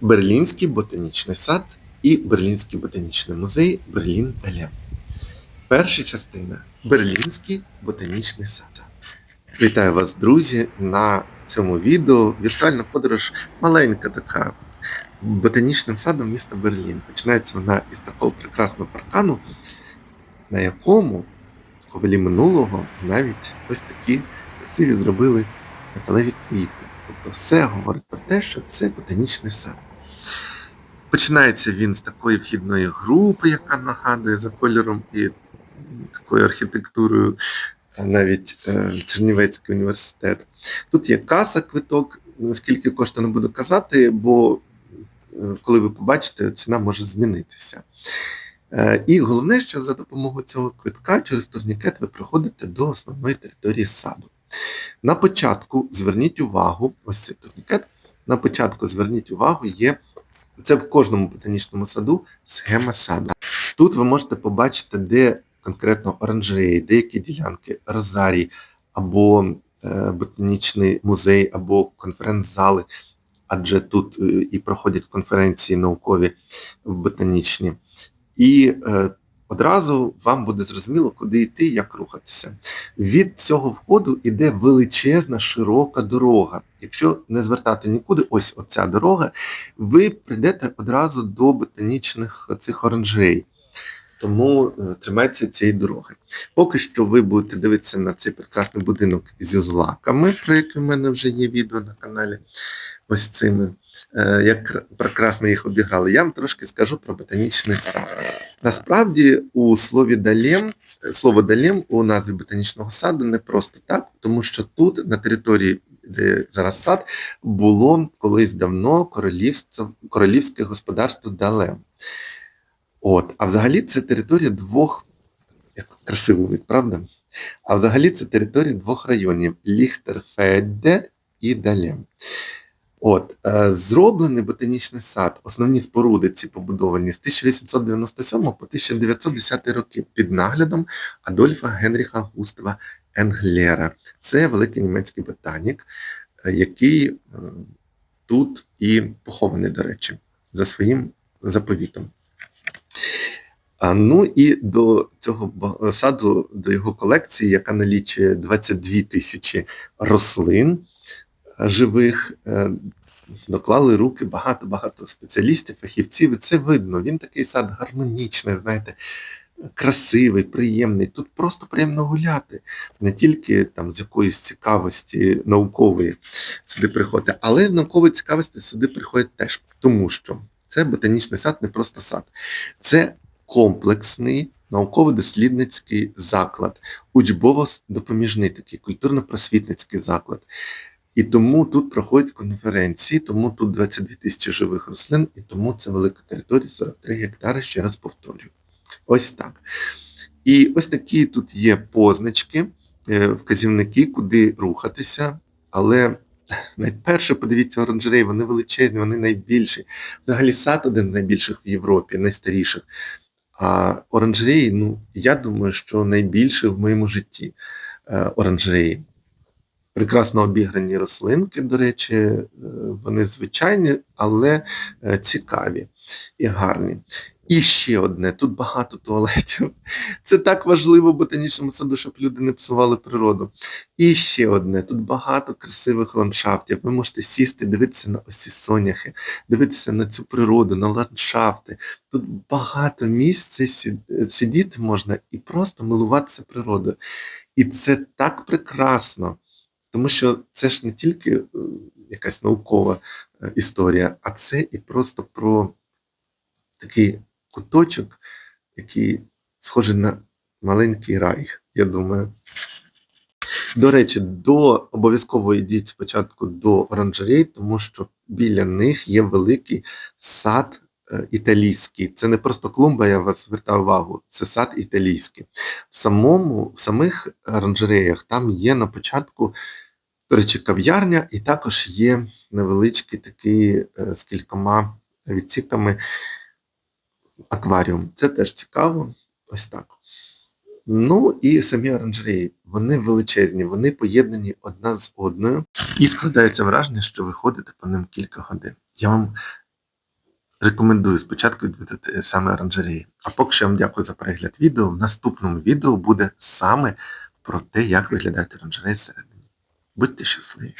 Берлінський ботанічний сад і Берлінський ботанічний музей Берлін Далем. Перша частина Берлінський ботанічний сад. Вітаю вас, друзі, на цьому відео. Віртуальна подорож маленька така ботанічним садом міста Берлін. Починається вона із такого прекрасного паркану, на якому ковалі минулого навіть ось такі красиві зробили металеві квіти. Тобто все говорить про те, що це ботанічний сад. Починається він з такої вхідної групи, яка нагадує за кольором і такою архітектурою навіть е, Чернівецький університет. Тут є каса, квиток, скільки коштує не буду казати, бо е, коли ви побачите, ціна може змінитися. Е, І головне, що за допомогою цього квитка через турнікет ви проходите до основної території саду. На початку зверніть увагу, ось цей турнікет, на початку зверніть увагу, є це в кожному ботанічному саду схема саду. Тут ви можете побачити, де конкретно оранжереї, деякі ділянки, розарій, або е, ботанічний музей, або конференц-зали, адже тут е, і проходять конференції наукові ботанічні. І е, одразу вам буде зрозуміло, куди йти, як рухатися. Від цього входу йде величезна широка дорога. Якщо не звертати нікуди, ось оця дорога, ви прийдете одразу до ботанічних цих оранжерей. Тому е, тримайтеся цієї дороги. Поки що ви будете дивитися на цей прекрасний будинок зі злаками, про який в мене вже є відео на каналі. Ось цими, е, як прекрасно їх обіграли. Я вам трошки скажу про ботанічний сад. Насправді, у слові далем, слово далем у назві ботанічного саду не просто так, тому що тут, на території, де зараз сад, було колись давно королівство, королівське господарство Далем. От, а взагалі це територія двох, як красиво вид, правда? А взагалі це територія двох районів Ліхтерфедде і Далем. От, е, зроблений ботанічний сад, основні споруди ці побудовані з 1897 по 1910 роки під наглядом Адольфа Генріха Густава Енглера. Це великий німецький ботанік, е, який е, тут і похований, до речі, за своїм заповітом. Ну і до цього саду, до його колекції, яка налічує 22 тисячі рослин е, живих, е, доклали руки багато-багато спеціалістів, фахівців, і це видно. Він такий сад гармонічний, знаєте, красивий, приємний. Тут просто приємно гуляти, не тільки там з якоїсь цікавості наукової сюди приходити, але з наукової цікавості сюди приходять теж, тому що це ботанічний сад, не просто сад. Це комплексний науково-дослідницький заклад, учбово-допоміжний такий культурно-просвітницький заклад. І тому тут проходять конференції, тому тут 22 тисячі живих рослин, і тому це велика територія, 43 гектари, ще раз повторюю. Ось так. І ось такі тут є позначки, е, вказівники, куди рухатися, але найперше, подивіться, оранжереї, вони величезні, вони найбільші. Взагалі сад один з найбільших в Європі, найстаріших. А оранжереї, ну, я думаю, що найбільше в моєму житті е, оранжереї. Прекрасно обіграні рослинки, до речі, е, вони звичайні, але е, цікаві і гарні. І ще одне, тут багато туалетів. Це так важливо ботанічному саду, щоб люди не псували природу. І ще одне, тут багато красивих ландшафтів. Ви можете сісти, дивитися на ось ці соняхи, дивитися на цю природу, на ландшафти. Тут багато місця сі- сидіти можна і просто милуватися природою. І це так прекрасно, тому що це ж не тільки е, якась наукова е, історія, а це і просто про такий куточок, який схожий на маленький рай, я думаю. До речі, до обов'язково йдіть спочатку до оранжерей, тому що біля них є великий сад е, італійський. Це не просто клумба, я вас звертаю увагу, це сад італійський. В самому, в самих оранжереях там є на початку, до речі, кав'ярня, і також є невеличкий такий е, з кількома відсіками акваріум. Це теж цікаво. Ось так. Ну і самі оранжереї, вони величезні, вони поєднані одна з одною, і складається враження, що ви ходите по ним кілька годин. Я вам рекомендую спочатку відвідати саме оранжереї. А поки що я вам дякую за перегляд відео. В наступному відео буде саме про те, як виглядають оранжереї зсередини. Будьте щасливі!